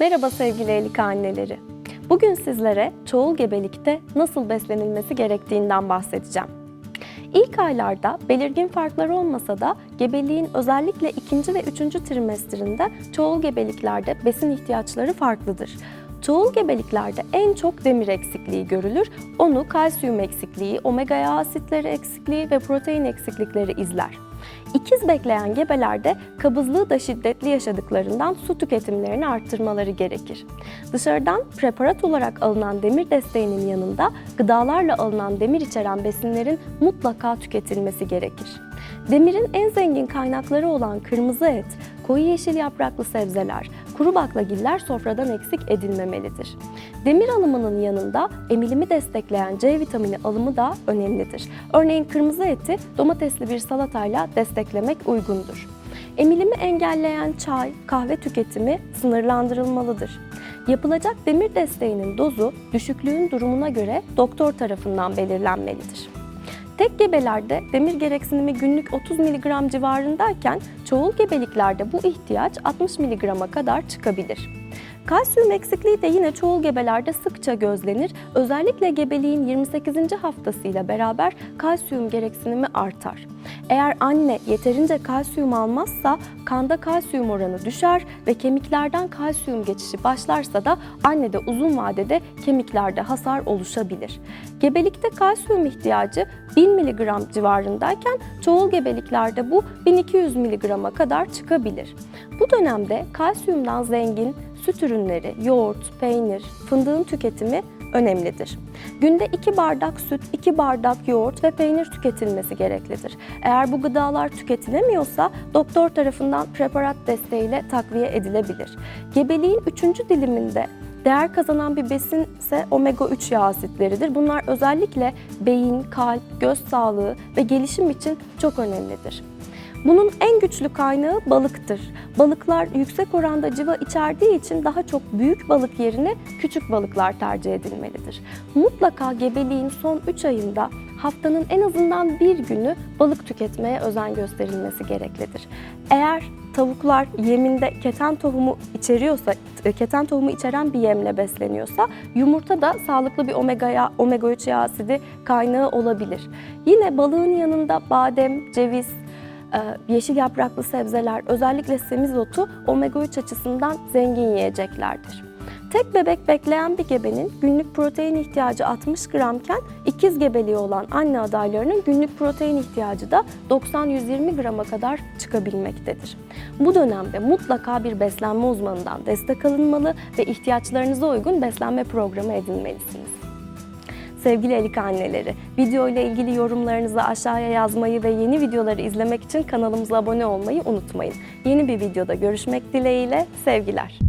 Merhaba sevgili Elika anneleri. Bugün sizlere çoğul gebelikte nasıl beslenilmesi gerektiğinden bahsedeceğim. İlk aylarda belirgin farklar olmasa da gebeliğin özellikle ikinci ve üçüncü trimestrinde çoğul gebeliklerde besin ihtiyaçları farklıdır. Çoğul gebeliklerde en çok demir eksikliği görülür. Onu kalsiyum eksikliği, omega yağ asitleri eksikliği ve protein eksiklikleri izler. İkiz bekleyen gebelerde kabızlığı da şiddetli yaşadıklarından su tüketimlerini arttırmaları gerekir. Dışarıdan preparat olarak alınan demir desteğinin yanında gıdalarla alınan demir içeren besinlerin mutlaka tüketilmesi gerekir. Demirin en zengin kaynakları olan kırmızı et, koyu yeşil yapraklı sebzeler, kuru baklagiller sofradan eksik edilmemelidir. Demir alımının yanında emilimi destekleyen C vitamini alımı da önemlidir. Örneğin kırmızı eti domatesli bir salatayla desteklemek uygundur. Emilimi engelleyen çay, kahve tüketimi sınırlandırılmalıdır. Yapılacak demir desteğinin dozu düşüklüğün durumuna göre doktor tarafından belirlenmelidir. Tek gebelerde demir gereksinimi günlük 30 mg civarındayken çoğul gebeliklerde bu ihtiyaç 60 mg'a kadar çıkabilir. Kalsiyum eksikliği de yine çoğul gebelerde sıkça gözlenir. Özellikle gebeliğin 28. haftasıyla beraber kalsiyum gereksinimi artar. Eğer anne yeterince kalsiyum almazsa kanda kalsiyum oranı düşer ve kemiklerden kalsiyum geçişi başlarsa da annede uzun vadede kemiklerde hasar oluşabilir. Gebelikte kalsiyum ihtiyacı 1000 mg civarındayken çoğul gebeliklerde bu 1200 mg'a kadar çıkabilir. Bu dönemde kalsiyumdan zengin süt ürünleri, yoğurt, peynir, fındığın tüketimi önemlidir. Günde 2 bardak süt, 2 bardak yoğurt ve peynir tüketilmesi gereklidir. Eğer bu gıdalar tüketilemiyorsa doktor tarafından preparat desteğiyle takviye edilebilir. Gebeliğin 3. diliminde Değer kazanan bir besin ise omega 3 yağ asitleridir. Bunlar özellikle beyin, kalp, göz sağlığı ve gelişim için çok önemlidir. Bunun en güçlü kaynağı balıktır. Balıklar yüksek oranda civa içerdiği için daha çok büyük balık yerine küçük balıklar tercih edilmelidir. Mutlaka gebeliğin son 3 ayında haftanın en azından bir günü balık tüketmeye özen gösterilmesi gereklidir. Eğer tavuklar yeminde keten tohumu içeriyorsa, keten tohumu içeren bir yemle besleniyorsa yumurta da sağlıklı bir omega yağ, omega 3 yağ asidi kaynağı olabilir. Yine balığın yanında badem, ceviz, e, yeşil yapraklı sebzeler, özellikle semizotu omega 3 açısından zengin yiyeceklerdir. Tek bebek bekleyen bir gebenin günlük protein ihtiyacı 60 gramken ikiz gebeliği olan anne adaylarının günlük protein ihtiyacı da 90-120 grama kadar çıkabilmektedir. Bu dönemde mutlaka bir beslenme uzmanından destek alınmalı ve ihtiyaçlarınıza uygun beslenme programı edinmelisiniz. Sevgili Elik anneleri, video ile ilgili yorumlarınızı aşağıya yazmayı ve yeni videoları izlemek için kanalımıza abone olmayı unutmayın. Yeni bir videoda görüşmek dileğiyle sevgiler.